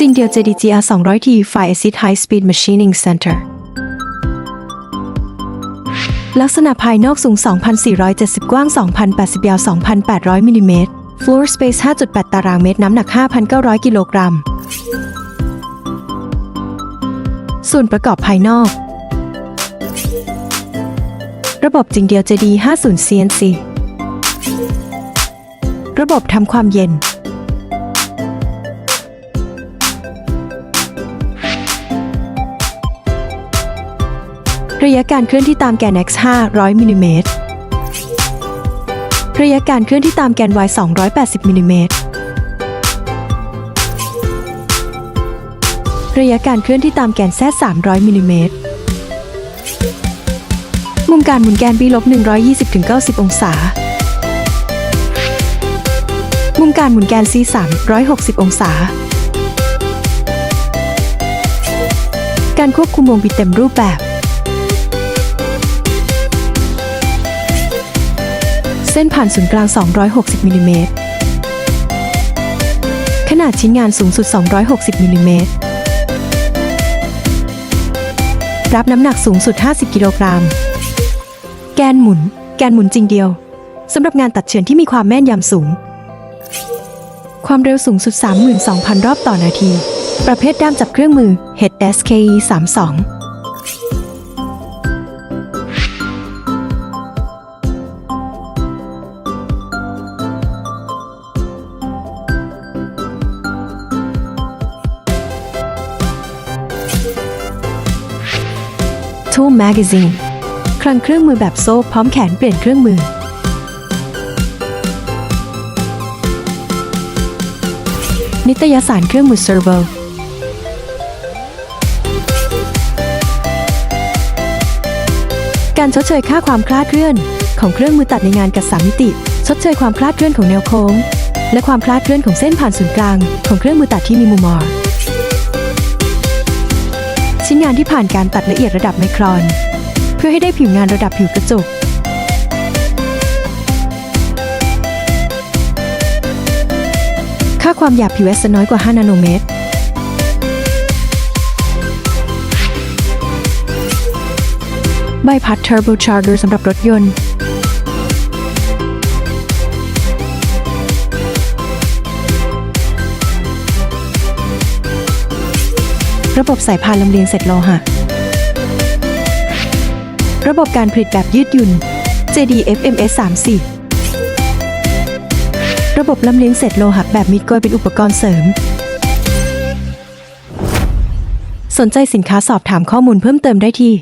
จริงเดียว JDGR 200T Fire Acid High Speed Machining Center ลักษณะภายนอกสูง 2,470 กว้าง 2,080 ยาว 2,800 มิลลิเมตร Floor Space 5.8 ตารางเมตร น้ำหนัก 5,900 กิโลกรัม ส่วนประกอบภายนอก ระบบจริงเดียว JD 50 CNC ระบบทำความเย็น ระยะการเคลื่อนที่ตามแกน x 500มิลลิเมตรระยะการเคลื่อนที่ตามแกน y 280มิลลิเมตรระยะการเคลื่อนที่ตามแกน z 300มิลลิเมตรมุมการหมุนแกน b ลบ120ถึง90 องศา มุมการหมุนแกน c 360 องศา การควบคุมวงบิดเต็มรูปแบบ ส้นผ่านศูนย์กลาง 260มิลลิเมตร ขนาดชิ้นงานสูงสุด 260มิลลิเมตร รับน้ำหนักสูงสุด 50 กิโลกรัม แกนหมุน แกนหมุนจริงเดียว สำหรับงานตัดเฉือนที่มีความแม่นยำสูง ความเร็วสูงสุด 32,000 รอบต่อนาที ประเภทด้ามจับเครื่องมือ HSKE 32 Tool Magazine คลังเครื่องมือแบบโซ่พร้อมแขนเปลี่ยนเครื่องมือ นิตยสารเครื่องมือ Servo การชดเชยค่าความคลาดเคลื่อน ของเครื่องมือตัดในงานกัดสามมิติ ชดเชยความคลาดเคลื่อนของแนวโค้ง และความคลาดเคลื่อนของเส้นผ่านศูนย์กลาง ของเครื่องมือตัดที่มีมุมมอ ชิ้นงานที่ผ่านการตัดละเอียดระดับไมครอน เพื่อให้ได้ผิวงานระดับผิวกระจก ค่าความหยาบผิว S น้อยกว่า 5 นาโนเมตร ใบพัด Turbo Charger สำหรับรถยนต์ ระบบสายพานลำเลียงเสร็จโลหะ ระบบการผลิตแบบยืดหยุ่น JDFMS 34ระบบลำเลียงเศษโลหะแบบมิดกอยเป็นอุปกรณ์เสริม สนใจสินค้าสอบถามข้อมูลเพิ่มเติมได้ที่